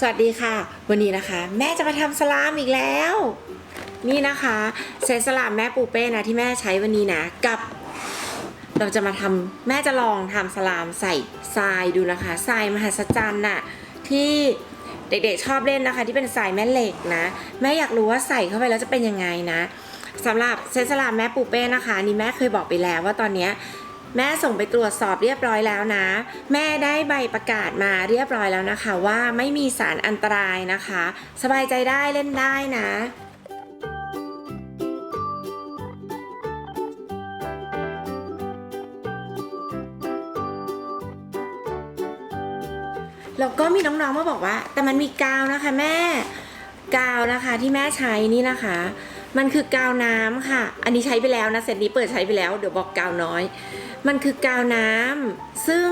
สวัสดีค่ะ วันนี้นะคะ แม่จะมาทำสลามอีกแล้ว นี่นะคะเซตสลามแม่ปูเป้นะที่แม่ใช้วันนี้นะกับ เราจะมาทำแม่จะลองทำสลามใส่ทรายดูนะคะทรายมหัศจรรย์น่ะที่เด็กๆชอบเล่นนะคะ ที่เป็นทรายแม่เหล็กนะ แม่อยากรู้ว่าใส่เข้าไปแล้วจะเป็นยังไงนะสำหรับเซตสลามแม่ปูเป้นะคะ นี่แม่เคยบอกไปแล้วว่าตอนเนี้ย แม่ส่งไปตรวจสอบเรียบร้อยแล้วนะ แม่ได้ใบประกาศมาเรียบร้อยแล้วนะคะ ว่าไม่มีสารอันตรายนะคะ สบายใจได้เล่นได้นะแล้วก็มีน้องๆมาบอกว่า แต่มันมีกาวนะคะแม่ กาวนะคะที่แม่ใช้นี่นะคะ มันคือกาวน้ำค่ะ อันนี้ใช้ไปแล้วนะเซตนี้เปิดใช้ไปแล้วเดี๋ยวบอกกาวน้อย มันคือกาวน้ำซึ่ง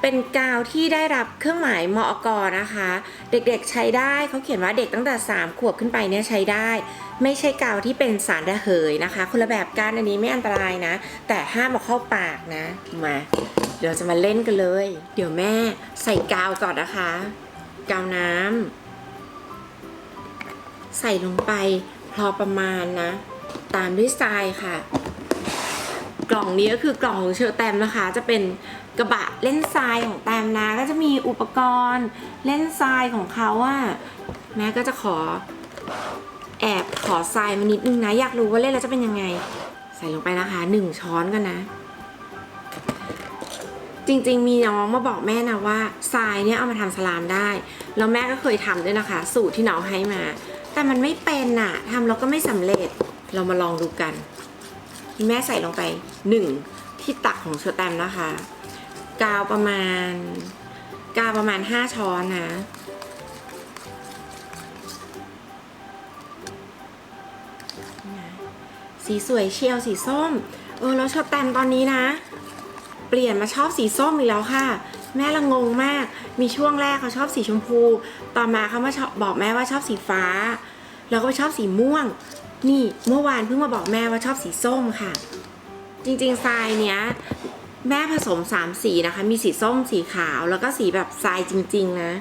เป็นกาวที่ได้รับเครื่องหมายมอกนะคะ เด็กๆใช้ได้เขาเขียนว่าเด็กตั้งแต่ 3 ขวบขึ้นไปเนี่ยใช้ได้ ไม่ใช่กาวที่เป็นสารระเหยนะคะ คนละแบบกันอันนี้ไม่อันตรายนะ แต่ห้ามเอาเข้าปากนะมาเดี๋ยวจะมาเล่นกันเลย เดี๋ยวแม่ใส่กาวก่อนนะคะ กาวน้ำใส่ลงไปพอประมาณนะ ตามด้วยทรายค่ะ กล่องนี้ก็คือกล่องของเชอร์แตมนะคะ จะเป็นกระบะเล่นทรายของแตมนะ ก็จะมีอุปกรณ์เล่นทรายของเขาอะแม่ก็จะขอแอบขอทรายมานิดนึงนะ อยากรู้ว่าเล่นแล้วจะเป็นยังไง ใส่ลงไปนะคะหนึ่งช้อนกันนะ จริงๆมีน้องมาบอกแม่นะว่าทรายเนี่ยเอามาทำสลามได้ แล้วแม่ก็เคยทำด้วยนะคะ สูตรที่น้องให้มา แต่มันไม่เป็นน่ะทำแล้วก็ไม่สำเร็จเรามาลองดูกัน แม่ใส่ลงไปหนึ่งที่ตักของเชอร์แตมนะคะ กาวประมาณ กาวประมาณห้าช้อนนะสีสวยเชียวสีส้ม เออแล้วชอร์แตมตอนนี้นะ เปลี่ยนมาชอบสีส้มอีกแล้วค่ะ แม่ละงงมาก มีช่วงแรกเขาชอบสีชมพู ต่อมาเขามาชอบบอกแม่ว่าชอบสีฟ้า แล้วก็ชอบสีม่วง นี่เมื่อวานเพิ่งมาบอกแม่ว่าชอบสีส้มค่ะ จริงๆทรายเนี้ยแม่ผสมสามสีนะคะ มีสีส้มสีขาวแล้วก็สีแบบทรายจริง ๆ นะ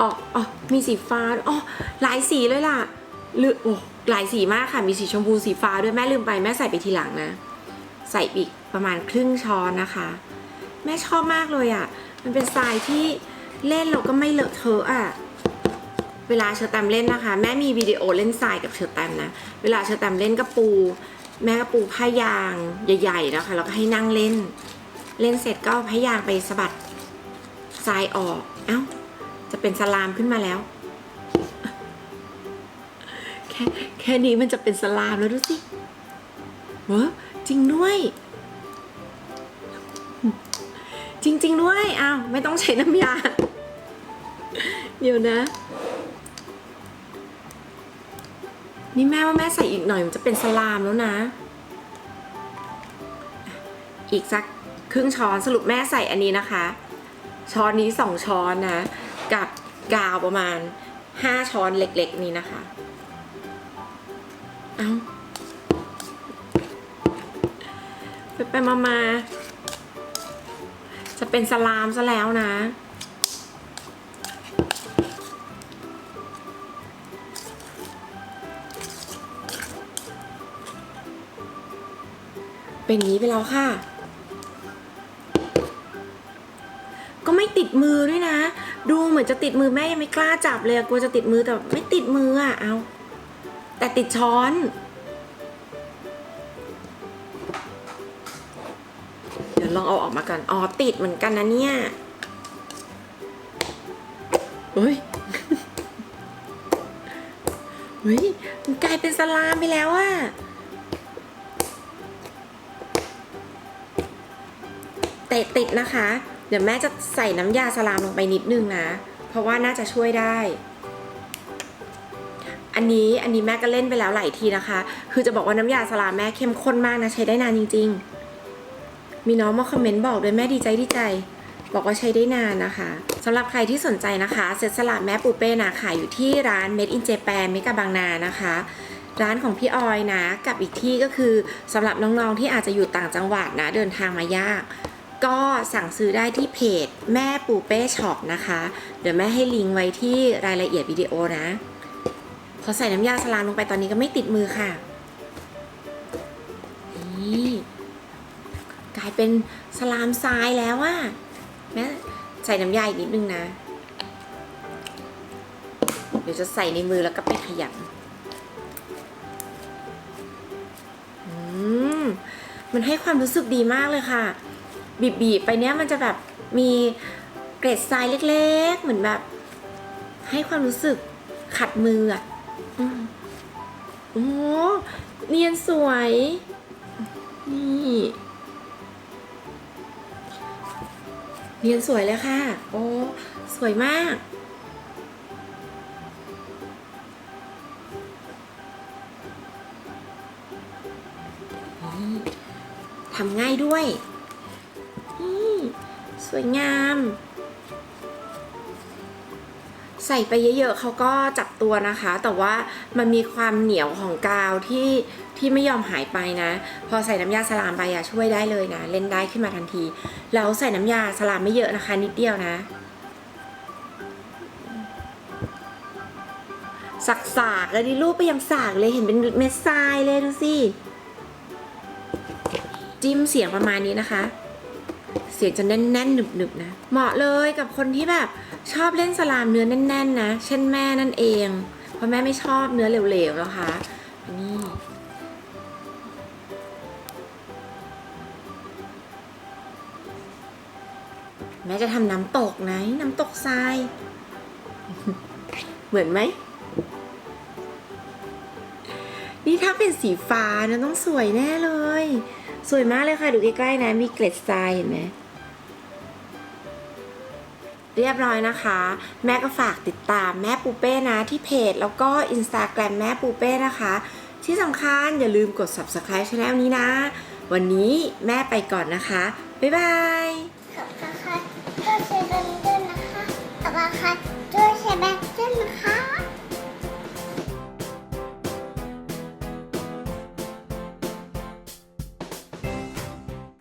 อ๋ออ๋อมีสีฟ้าอ๋อหลายสีเลยล่ะหรือโอ้หลายสีมากค่ะ มีสีชมพูสีฟ้าด้วยแม่ลืมไปแม่ใส่ไปทีหลังนะ ใส่อีกประมาณครึ่งช้อนนะคะ แม่ชอบมากเลยอะ่ะ มันเป็นทรายที่เล่นแล้วก็ไม่เลอะเทอะอะ เวลาเชอร์แตมเล่นนะคะ แม่มีวิดีโอเล่นทรายกับเชอร์แตมนะ เวลาเชอร์แตมเล่นก็ปู แม่ก็ปูผ้ายางใหญ่ๆนะคะแล้วก็ให้นั่งเล่น เล่นเสร็จก็เอาผ้ายางไปสะบัดทรายออก เอ้า จะเป็นสลามขึ้นมาแล้ว แค่แค่นี้มันจะเป็นสลามแล้วดูสิเว้อจริงด้วย จริง ๆ ด้วย อ้าว ไม่ต้องใช้น้ำยา เดี๋ยวนะ นี่แม่ว่าแม่ใส่อีกหน่อยมันจะเป็นสลามแล้วนะ อีกสักครึ่งช้อนสรุปแม่ใส่อันนี้นะคะ ช้อนนี้สองช้อนนะ กับกาวประมาณห้าช้อนเล็กๆนี้นะคะ เอาไปไปมามาจะเป็นสลามซะแล้วนะ เป็นอย่างนี้ไปแล้วค่ะ ก็ไม่ติดมือด้วยนะ ดูเหมือนจะติดมือแม่ยังไม่กล้าจับเลยกลัวจะติดมือแต่ไม่ติดมืออะเอาแต่ติดช้อนเดี๋ยวลองเอาออกมาก่อนอ๋อติดเหมือนกันนะเนี่ยเฮ้ยเฮ้ยมันกลายเป็นสลามไปแล้วอะ แต่ติดนะคะ เดี๋ยวแม่จะใส่น้ำยาสลามลงไปนิดนึงนะ เพราะว่าน่าจะช่วยได้ อันนี้อันนี้แม่ก็เล่นไปแล้วหลายทีนะคะ คือจะบอกว่าน้ำยาสลามแม่เข้มข้นมากนะใช้ได้นานจริง ๆ มีน้องมาคอมเมนต์บอกด้วยแม่ดีใจดีใจ บอกว่าใช้ได้นานนะคะสำหรับใครที่สนใจนะคะเซตสลัดแม่ปูเป้นะขายอยู่ที่ร้าน Made in Japan เมกะบางนานะคะร้านของพี่ออยนะ กับอีกที่ก็คือสำหรับน้องๆที่อาจจะอยู่ต่างจังหวัดนะ เดินทางมายาก ก็สั่งซื้อได้ที่เพจแม่ปูเป้ช็อปนะคะ เดี๋ยวแม่ให้ลิงก์ไว้ที่รายละเอียดวิดีโอนะ พอใส่น้ำยาสลามลงไปตอนนี้ก็ไม่ติดมือค่ะ นี่ กลายเป็นสลามทรายแล้วอะแม่ใส่น้ำยาอีกนิดนึงนะ เดี๋ยวจะใส่ในมือแล้วก็ไปขยำอืมมันให้ความรู้สึกดีมากเลยค่ะ บีบๆไปเนี้ยมันจะแบบมีเกร็ดทรายเล็ก ๆ เหมือนแบบ ให้ความรู้สึกขัดมืออะอืมโอ้เนียนสวย นี่เนียนสวยเลยค่ะ โอ้ สวยมาก ทำง่ายด้วย วยงาม ใส่ไปเยอะๆเขาก็จับตัวนะคะ แต่ว่ามันมีความเหนียวของกาวที่ที่ไม่ยอมหายไปนะ พอใส่น้ำยาสลามไปอะช่วยได้เลยนะ เล่นได้ขึ้นมาทันที แล้วใส่น้ำยาสลามไม่เยอะนะคะ นิดเดียวนะสักสากแล้วดิรูปไปยังสากเลยเห็นเป็นเม็ดทรายเลยดูสิ จิ้มเสียงประมาณนี้นะคะ สียงจะแน่นๆหนึบๆนะ เหมาะเลยกับคนที่แบบชอบเล่นสลามเนื้อแน่น ๆ นะ เช่นแม่นั่นเอง เพราะแม่ไม่ชอบเนื้อเหลวๆนะคะนี่แม่จะทำน้ำตกนะน้ำตกทราย เหมือนไหม นี่ถ้าเป็นสีฟ้านะต้องสวยแน่เลย สวยมากเลยค่ะ ดูใกล้ๆนะ มีเกล็ดทรายเห็นไหม เรียบร้อยนะคะ แม่ก็ฝากติดตามแม่ปูเป้นะที่เพจ แล้วก็อินสตาแกรมแม่ปูเป้นะคะ ที่สำคัญอย่าลืมกด subscribe ช anel นี้นะ วันนี้แม่ไปก่อนนะคะ บ๊ายบายขอบคุณค่ะช่วยแชร์ด้วยนะคะขอบคุณค่ะช่วยแชร์ด้วยนะคะ